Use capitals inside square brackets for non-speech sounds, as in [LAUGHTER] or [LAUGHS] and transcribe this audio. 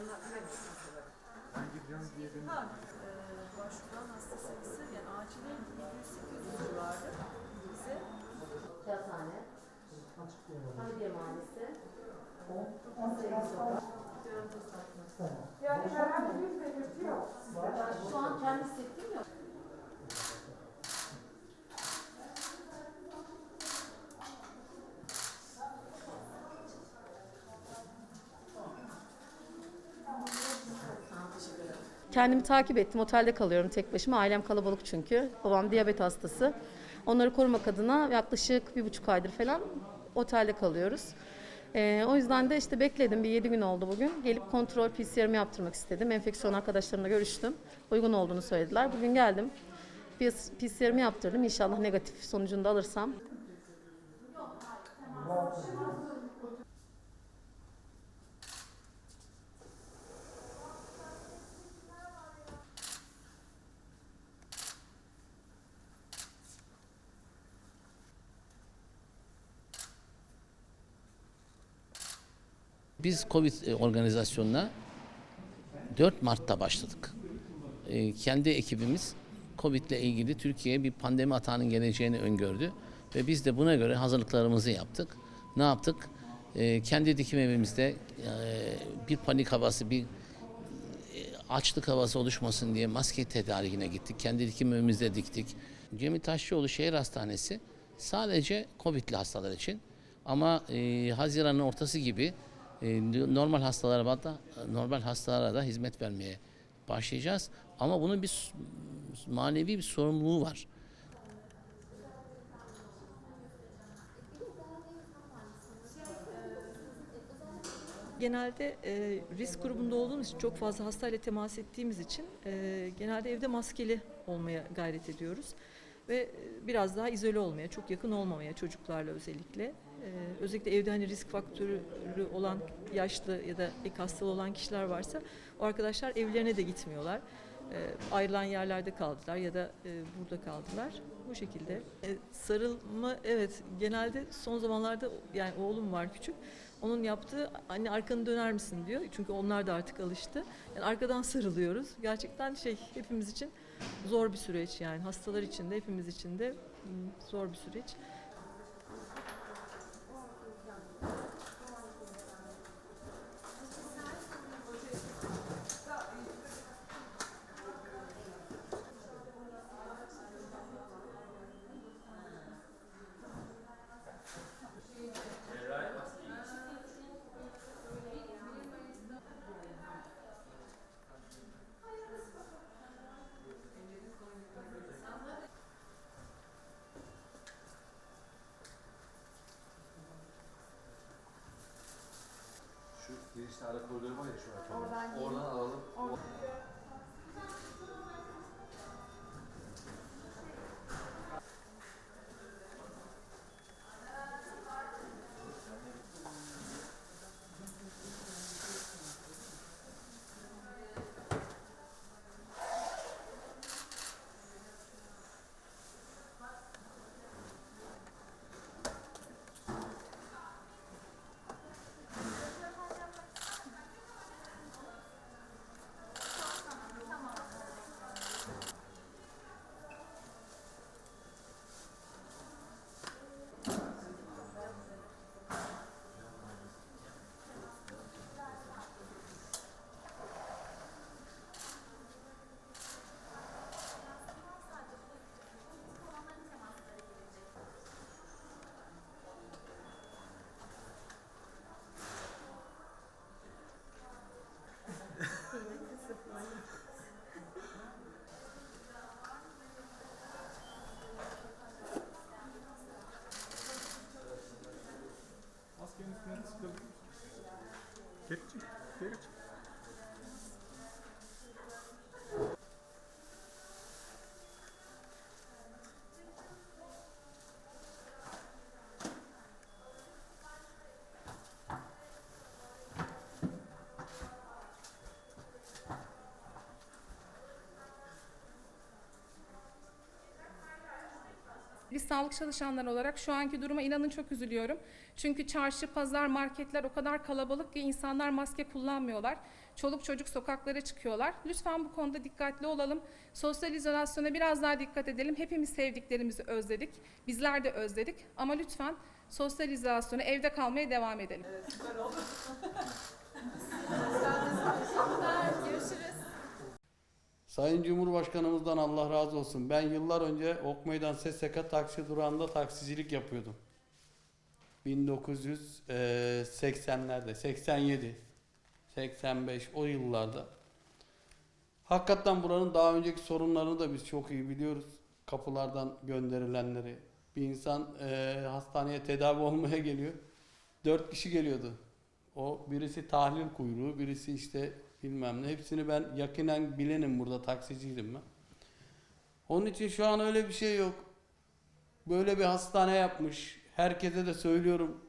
anlatmak istiyorum. Ben gidiyorum diye benim. Ha, e, başvuran hasta sayısı yani acile 700-800 civarı bize. Kağıthane, Hangiye Mahallesi, 18 oda. Yani herhangi bir belirti yok. Şu an kendi hissettiğim yok. Kendimi takip ettim. Otelde kalıyorum tek başıma. Ailem kalabalık çünkü. Babam diyabet hastası. Onları korumak adına yaklaşık bir buçuk aydır falan otelde kalıyoruz. Ee, o yüzden de işte bekledim. Bir yedi gün oldu bugün. Gelip kontrol PCR'ımı yaptırmak istedim. Enfeksiyon arkadaşlarımla görüştüm. Uygun olduğunu söylediler. Bugün geldim. PCR'ımı yaptırdım. İnşallah negatif sonucunu da alırsam Biz Covid e, organizasyonuna 4 Mart'ta başladık. E, Kendi ekibimiz Covid ile ilgili Türkiye'ye bir pandemi atağının geleceğini öngördü ve biz de buna göre hazırlıklarımızı yaptık. Ne yaptık? E, Kendi dikim evimizde bir panik havası, bir açlık havası oluşmasın diye maske tedarikine gittik. Kendi dikim evimizde diktik. Cemil Taşçıoğlu Şehir Hastanesi sadece Covid'li hastalar için ama e, Haziran'ın ortası gibi normal hastalara da normal hastalara da hizmet vermeye başlayacağız. Ama bunun bir manevi bir sorumluluğu var. genelde e, risk grubunda olduğumuz için çok fazla hastayla temas ettiğimiz için e, genelde evde maskeli olmaya gayret ediyoruz. Ve e, biraz daha izole olmaya, çok yakın olmamaya çocuklarla özellikle. E, özellikle evde hani risk faktörü olan yaşlı ya da ek hastalığı olan kişiler varsa o arkadaşlar evlerine de gitmiyorlar. E, ayrılan yerlerde kaldılar ya da e, burada kaldılar. Bu şekilde. E, sarılma evet genelde son zamanlarda yani oğlum var küçük. Onun yaptığı anne arkanı döner misin diyor. Çünkü onlar da artık alıştı. Yani arkadan sarılıyoruz. Gerçekten şey hepimiz için zor bir süreç yani. Hastalar için de hepimiz için de mm, zor bir süreç. Ara koridoru var ya an. Oradan, Oradan alalım. Maskenin Geri çık, geri çık. Biz sağlık çalışanları olarak şu anki duruma inanın çok üzülüyorum. Çünkü çarşı, pazar, marketler o kadar kalabalık ki insanlar maske kullanmıyorlar. çoluk çocuk sokaklara çıkıyorlar. Lütfen bu konuda dikkatli olalım. Sosyal izolasyona biraz daha dikkat edelim. Hepimiz sevdiklerimizi özledik. Bizler de özledik. Ama lütfen sosyal izolasyona evde kalmaya devam edelim. [LAUGHS] Sayın Cumhurbaşkanımızdan Allah razı olsun. Ben yıllar önce Ok Meydan SSK taksi durağında taksicilik yapıyordum. 1980'lerde, 87, 85 o yıllarda. Hakikaten buranın daha önceki sorunlarını da biz çok iyi biliyoruz. Kapılardan gönderilenleri. Bir insan eee, hastaneye tedavi [LAUGHS] olmaya geliyor. Dört kişi geliyordu. O birisi tahlil kuyruğu, birisi işte bilmem ne. Hepsini ben yakinen bilenim burada taksiciydim ben. Onun için şu an öyle bir şey yok. Böyle bir hastane yapmış. Herkese de söylüyorum.